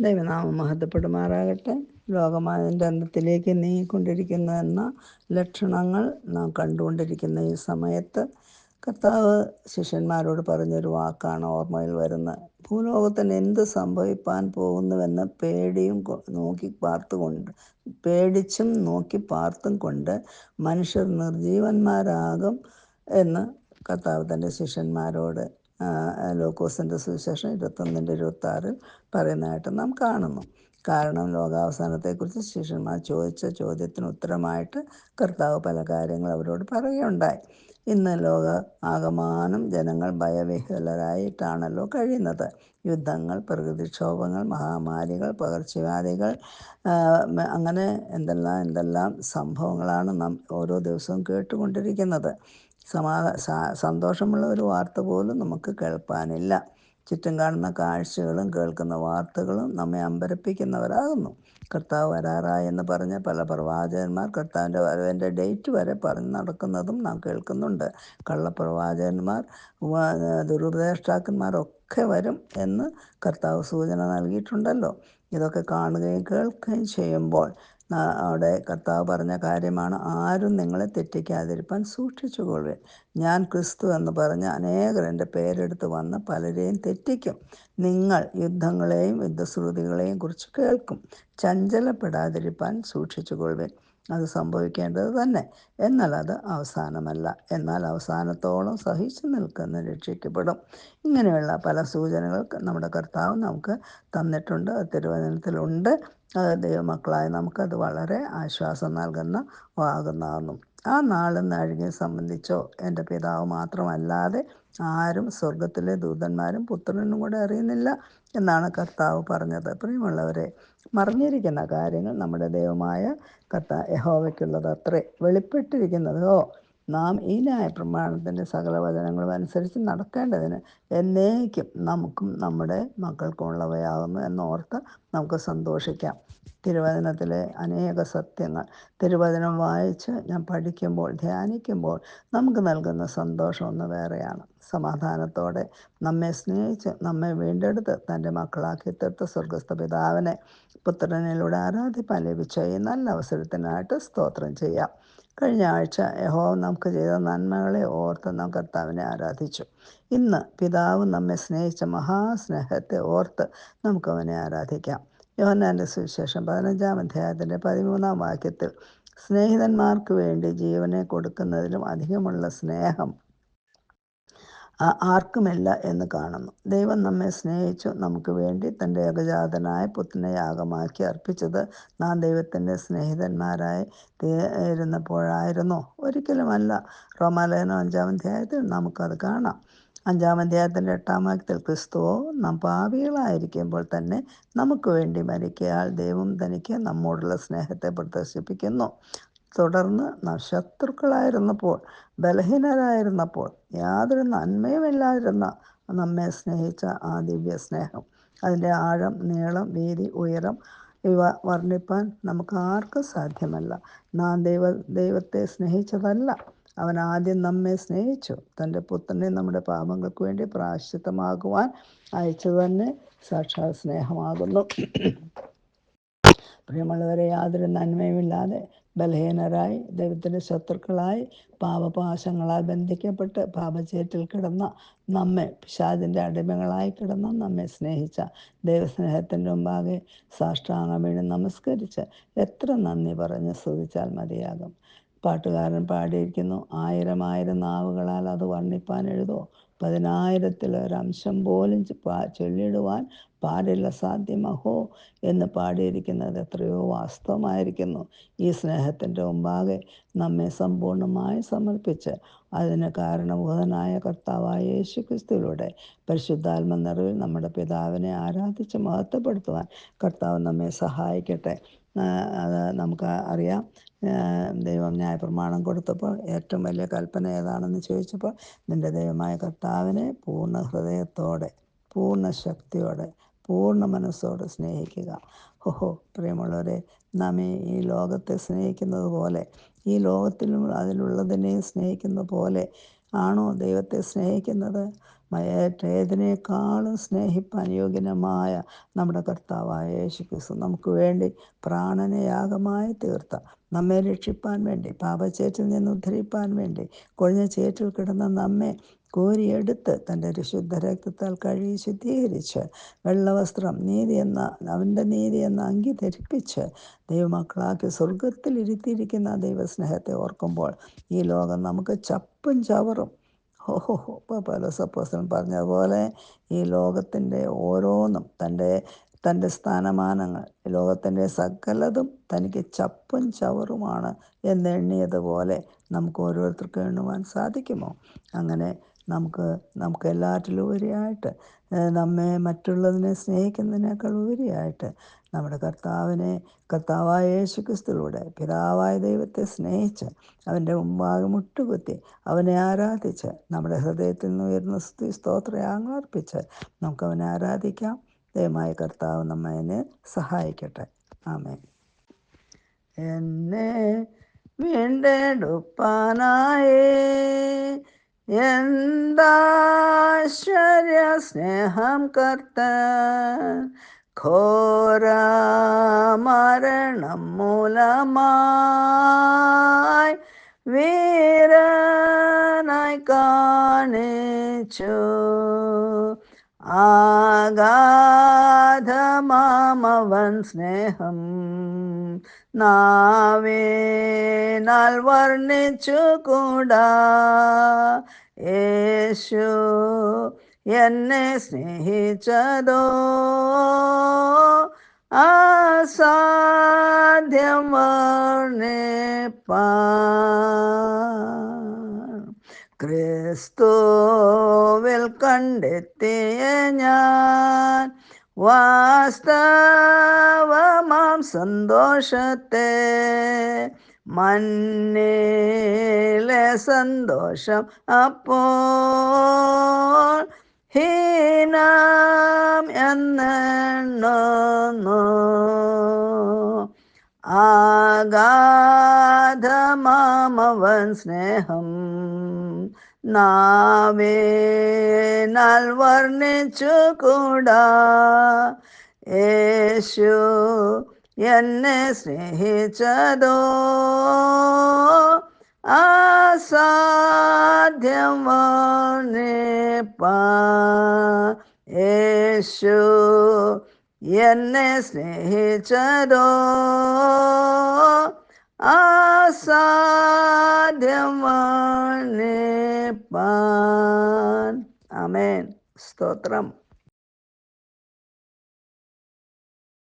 ദൈവനാമം മഹത്വപ്പെടുമാറാകട്ടെ. ലോകമായതിന്റെ അന്തത്തിലേക്ക് നീങ്ങിക്കൊണ്ടിരിക്കുന്നു എന്ന ലക്ഷണങ്ങൾ നാം കണ്ടുകൊണ്ടിരിക്കുന്ന ഈ സമയത്ത് കർത്താവ് ശിഷ്യന്മാരോട് പറഞ്ഞൊരു വാക്കാണ് ഓർമ്മയിൽ വരുന്നത്. ഭൂലോകത്തിന് എന്ത് സംഭവിപ്പാൻ പോകുന്നുവെന്ന് പേടിയും നോക്കി പാർത്തുകൊണ്ട് പേടിച്ചും നോക്കി പാർത്തും കൊണ്ട് മനുഷ്യർ നിർജീവന്മാരാകും എന്ന് കർത്താവ് തന്റെ ശിഷ്യന്മാരോട് ലൂക്കോസിന്റെ സുവിശേഷം ഇരുപത്തൊന്നിന്റെ ഇരുപത്താറിൽ പറയുന്നതായിട്ട് നാം കാണുന്നു. കാരണം ലോകാവസാനത്തെക്കുറിച്ച് ശിഷ്യന്മാർ ചോദിച്ച ചോദ്യത്തിന് ഉത്തരമായിട്ട് കർത്താവ് പല കാര്യങ്ങൾ അവരോട് പറയുകയുണ്ടായി. ഇന്ന് ലോക ആകമാനം ജനങ്ങൾ ഭയവിഹ്വലരായിട്ടാണല്ലോ കഴിയുന്നത്. യുദ്ധങ്ങൾ പ്രകൃതിക്ഷോഭങ്ങൾ മഹാമാരികൾ പകർച്ചവ്യാധികൾ അങ്ങനെ എന്തെല്ലാം എന്തെല്ലാം സംഭവങ്ങളാണ് നാം ഓരോ ദിവസവും കേട്ടുകൊണ്ടിരിക്കുന്നത്. സമാധാ സന്തോഷമുള്ള ഒരു വാർത്ത പോലും നമുക്ക് കേൾപ്പാനില്ല. ചുറ്റും കാണുന്ന കാഴ്ചകളും കേൾക്കുന്ന വാർത്തകളും നമ്മെ അമ്പരപ്പിക്കുന്നവരാകുന്നു. കർത്താവ് വരാറായി എന്ന് പറഞ്ഞ പല പ്രവാചകന്മാർ കർത്താവിന്റെ വരവിന്റെ ഡേറ്റ് വരെ പറഞ്ഞ് നടക്കുന്നതും നാം കേൾക്കുന്നുണ്ട്. കള്ളപ്രവാചകന്മാർ ദുരുപദേഷ്ടാക്കന്മാരൊക്കെ വരും എന്ന് കർത്താവ് സൂചന നൽകിയിട്ടുണ്ടല്ലോ. ഇതൊക്കെ കാണുകയും കേൾക്കുകയും ചെയ്യുമ്പോൾ അവിടെ കർത്താവ് പറഞ്ഞ കാര്യമാണ്. ആരും നിങ്ങളെ തെറ്റിക്കാതിരിപ്പാൻ സൂക്ഷിച്ചുകൊള്ളുക ഞാൻ ക്രിസ്തു എന്ന് പറഞ്ഞ് അനേകർ എന്റെ പേരെടുത്ത് വന്ന് പലരെയും തെറ്റിക്കും. നിങ്ങൾ യുദ്ധങ്ങളെയും യുദ്ധശ്രുതികളെയും കുറിച്ച് കേൾക്കും. ചഞ്ചലപ്പെടാതിരിപ്പാൻ സൂക്ഷിച്ചുകൊള്ളുക അത് സംഭവിക്കേണ്ടത് തന്നെ. എന്നാൽ അത് അവസാനമല്ല. എന്നാൽ അവസാനത്തോളം സഹിച്ചു നിൽക്കുന്ന രക്ഷിക്കപ്പെടും. ഇങ്ങനെയുള്ള പല സൂചനകൾ നമ്മുടെ കർത്താവ് നമുക്ക് തന്നിട്ടുണ്ട്. തിരുവചനത്തിലുണ്ട്. ദൈവമക്കളായ നമുക്കത് വളരെ ആശ്വാസം നൽകുന്ന ആകുന്നതാകുന്നു ആ നാളും നാഴികയെ സംബന്ധിച്ചോ എന്റെ പിതാവ് മാത്രമല്ലാതെ ആരും സ്വർഗത്തിലെ ദൂതന്മാരും പുത്രനും കൂടെ അറിയുന്നില്ല എന്നാണ് കർത്താവ് പറഞ്ഞത്. പ്രിയമുള്ളവരെ മറിഞ്ഞിരിക്കുന്ന കാര്യങ്ങൾ നമ്മുടെ ദൈവമായ കർത്ത യഹോവയ്ക്കുള്ളത് അത്രേ. വെളിപ്പെട്ടിരിക്കുന്നതോ നാം ഈ ന്യായ പ്രമാണത്തിന്റെ സകല വചനങ്ങളും അനുസരിച്ച് നടക്കേണ്ടതിന് എന്നേക്കും നമുക്കും നമ്മുടെ മക്കൾക്കുമുള്ളവയാകുന്നു എന്നോർത്ത് നമുക്ക് സന്തോഷിക്കാം. തിരുവചനത്തിലെ അനേക സത്യങ്ങൾ തിരുവചനം വായിച്ച് ഞാൻ പഠിക്കുമ്പോൾ ധ്യാനിക്കുമ്പോൾ നമുക്ക് നൽകുന്ന സന്തോഷം ഒന്ന് വേറെയാണ്. സമാധാനത്തോടെ നമ്മെ സ്നേഹിച്ച് നമ്മെ വീണ്ടെടുത്ത് തന്റെ മക്കളാക്കി തീർത്ത സ്വർഗസ്ഥ പിതാവിനെ പുത്രനിലൂടെ ആരാധിപ്പാൻ ലഭിച്ച ഈ നല്ല അവസരത്തിനായിട്ട് സ്തോത്രം ചെയ്യാം. കഴിഞ്ഞ ആഴ്ച യഹോ നമുക്ക് ചെയ്ത നന്മകളെ ഓർത്ത് നാം കർത്താവിനെ ആരാധിച്ചു. ഇന്ന് പിതാവ് നമ്മെ സ്നേഹിച്ച മഹാസ്നേഹത്തെ ഓർത്ത് നമുക്ക് അവനെ ആരാധിക്കാം. യോഹന്നാന്റെ സുവിശേഷം പതിനഞ്ചാം അധ്യായത്തിന്റെ പതിമൂന്നാം വാക്യത്തിൽ സ്നേഹിതന്മാർക്ക് വേണ്ടി ജീവനെ കൊടുക്കുന്നതിലും അധികമുള്ള സ്നേഹം ആർക്കുമില്ല എന്ന് കാണുന്നു. ദൈവം നമ്മെ സ്നേഹിച്ചു നമുക്ക് വേണ്ടി തന്റെ ഏകജാതനായ പുത്രനെ യാഗമാക്കി അർപ്പിച്ചത് നാം ദൈവത്തിന്റെ സ്നേഹിതന്മാരായി ഇരുന്നപ്പോഴായിരുന്നു. ഒരിക്കലുമല്ല. റോമാലയനം അഞ്ചാം അധ്യായത്തിൽ നമുക്കത് കാണാം. അഞ്ചാം അധ്യായത്തിന്റെ എട്ടാം വാക്യത്തിൽ ക്രിസ്തുവോ നാം പാപികളായിരിക്കുമ്പോൾ തന്നെ നമുക്ക് വേണ്ടി മരിക്കയാൽ ദൈവം തനിക്ക് നമ്മോടുള്ള സ്നേഹത്തെ പ്രദർശിപ്പിക്കുന്നു. തുടർന്ന് ശത്രുക്കളായിരുന്നപ്പോൾ ബലഹീനരായിരുന്നപ്പോൾ യാതൊരു നന്മയുമില്ലാതിരുന്ന നമ്മെ സ്നേഹിച്ച ആ ദിവ്യ സ്നേഹം. അതിന്റെ ആഴം നീളം വീതി ഉയരം ഇവ വർണിപ്പാൻ നമുക്ക് ആർക്കും സാധ്യമല്ല. നാം ദൈവ ദൈവത്തെ സ്നേഹിച്ചതല്ല. അവൻ ആദ്യം നമ്മെ സ്നേഹിച്ചു. തന്റെ പുത്രനെ നമ്മുടെ പാപങ്ങൾക്ക് വേണ്ടി പ്രായശ്ചിത്തമാകുവാൻ അയച്ചു തന്നെ സാക്ഷാത് സ്നേഹമാകുന്നു. പ്രിയമുള്ളവരെ യാതൊരു നന്മയുമില്ലാതെ ബലഹീനരായി ദൈവത്തിന്റെ ശത്രുക്കളായി പാപപാശങ്ങളാൽ ബന്ധിക്കപ്പെട്ട് പാപചേറ്റിൽ കിടന്ന നമ്മെ പിശാചിന്റെ അടിമകളായി കിടന്ന നമ്മെ സ്നേഹിച്ച ദൈവസ്നേഹത്തിന്റെ മുമ്പാകെ സാഷ്ടാംഗം നമസ്കരിച്ച് എത്ര നന്ദി പറഞ്ഞ് സ്തുതിച്ചാൽ മതിയാകും. പാട്ടുകാരൻ പാടിയിരിക്കുന്നു. ആയിരം ആയിരം നാവുകളാൽ അത് വർണിപ്പാൻ എഴുതോ? പതിനായിരത്തിലൊരംശം പോലും ചൊല്ലിടുവാൻ പാടില്ല സാധ്യമഹോ? എന്ന് പാടിയിരിക്കുന്നത് എത്രയോ വാസ്തവമായിരിക്കുന്നു. ഈ സ്നേഹത്തിന്റെ മുമ്പാകെ നമ്മെ സമ്പൂർണമായി സമർപ്പിച്ച് അതിന് കാരണഭൂതനായ കർത്താവായ യേശു ക്രിസ്തുവിലൂടെ പരിശുദ്ധാത്മ നിറവിൽ നമ്മുടെ പിതാവിനെ ആരാധിച്ച് മഹത്വപ്പെടുത്തുവാൻ കർത്താവ് നമ്മെ സഹായിക്കട്ടെ. അത് നമുക്ക് അറിയാം. ദൈവം ന്യായപ്രമാണം കൊടുത്തപ്പോൾ ഏറ്റവും വലിയ കൽപ്പന ഏതാണെന്ന് ചോദിച്ചപ്പോൾ നിന്റെ ദൈവമായ കർത്താവിനെ പൂർണ ഹൃദയത്തോടെ പൂർണ ശക്തിയോടെ പൂർണ മനസ്സോടെ സ്നേഹിക്കുക. ഹോഹോ പ്രിയമുള്ളവരെ നാം ഈ ലോകത്തെ സ്നേഹിക്കുന്നത് പോലെ ഈ ലോകത്തിലും അതിലുള്ളതിനെ സ്നേഹിക്കുന്ന പോലെ ആണോ ദൈവത്തെ സ്നേഹിക്കുന്നത്? മറ്റേതിനേക്കാളും സ്നേഹിപ്പാൻ യോഗ്യനമായ നമ്മുടെ കർത്താവായ യേശു ക്രിസ്തു നമുക്ക് വേണ്ടി പ്രാണനയാഗമായി തീർത്ത. നമ്മെ രക്ഷിപ്പാൻ വേണ്ടി പാപച്ചേറ്റിൽ നിന്ന് ഉദ്ധരിപ്പാൻ വേണ്ടി കൊഴിഞ്ഞ ചേറ്റിൽ കിടന്ന നമ്മെ കോരിയെടുത്ത് തന്റെ ശുദ്ധ രക്തത്താൽ കഴുകി ശുദ്ധീകരിച്ച് വെള്ളവസ്ത്രം നീതി എന്ന അവന്റെ നീതി എന്ന അങ്കി ധരിപ്പിച്ച് ദൈവമക്കളാക്കി സ്വർഗത്തിൽ ഇരുത്തിയിരിക്കുന്ന ദൈവസ്നേഹത്തെ ഓർക്കുമ്പോൾ ഈ ലോകം നമുക്ക് ചപ്പും ചവറും. ഓഹോ ഇപ്പോൾ പല സപ്പോസൻ പറഞ്ഞതുപോലെ ഈ ലോകത്തിന്റെ ഓരോന്നും തന്റെ തന്റെ സ്ഥാനമാനങ്ങൾ ലോകത്തിന്റെ സകലതും തനിക്ക് ചപ്പും ചവറുമാണ് എന്നെണ്ണിയതുപോലെ നമുക്ക് ഓരോരുത്തർക്കും എണ്ണുവാൻ സാധിക്കുമോ? അങ്ങനെ നമുക്ക് നമുക്ക് എല്ലാറ്റിലും ഉപരിയായിട്ട് നമ്മെ മറ്റുള്ളതിനെ സ്നേഹിക്കുന്നതിനേക്കാൾ ഉപരിയായിട്ട് നമ്മുടെ കർത്താവിനെ കർത്താവായ യേശു ക്രിസ്തുവിലൂടെ പിതാവായ ദൈവത്തെ സ്നേഹിച്ച് അവന്റെ മുമ്പാകെ മുട്ടുകുത്തി അവനെ ആരാധിച്ച് നമ്മുടെ ഹൃദയത്തിൽ നിന്ന് ഉയർന്ന സ്തുതി സ്തോത്രയാങ്ങൾ നമുക്ക് അവനെ ആരാധിക്കാം. ദയമായ കർത്താവ് നമ്മെ സഹായിക്കട്ടെ. ആമേ എന്നെ വീണ്ടെടുപ്പാനായേ എന്താശ്ചര്യ സ്നേഹം കർത്ത ഘോര മരണം മൂലമായി വീരനായി കാണിച്ചു. ആഗാധമാമവൻ സ്നേഹം നാവേനാൽ വർണിച്ചു കൂടാ യേശു എന്നെ സ്നേഹിച്ചതോ അസാധ്യം വർണിപ്പാൻ ക്രിസ്തുവിൽ കണ്ടെത്തിയ ഞാൻ വാസ്തവമാം സന്തോഷത്തെ മണ്ണിലെ സന്തോഷം അപ്പോൾ ഹീനം എന്നെണ്ണുന്നു. ആഗാധമാമവൻ സ്നേഹം നാവേനാൽ വർണിച്ചു കൂടാ യേശു എന്നെ സ്നേഹിച്ചതോ? അസാധ്യം വർണിപ്പാൻ യേശു എന്നെ സ്നേഹിച്ചതോ? അസാധ്യം വർണിപ്പാൻ ആമേൻ. സ്തോത്രം.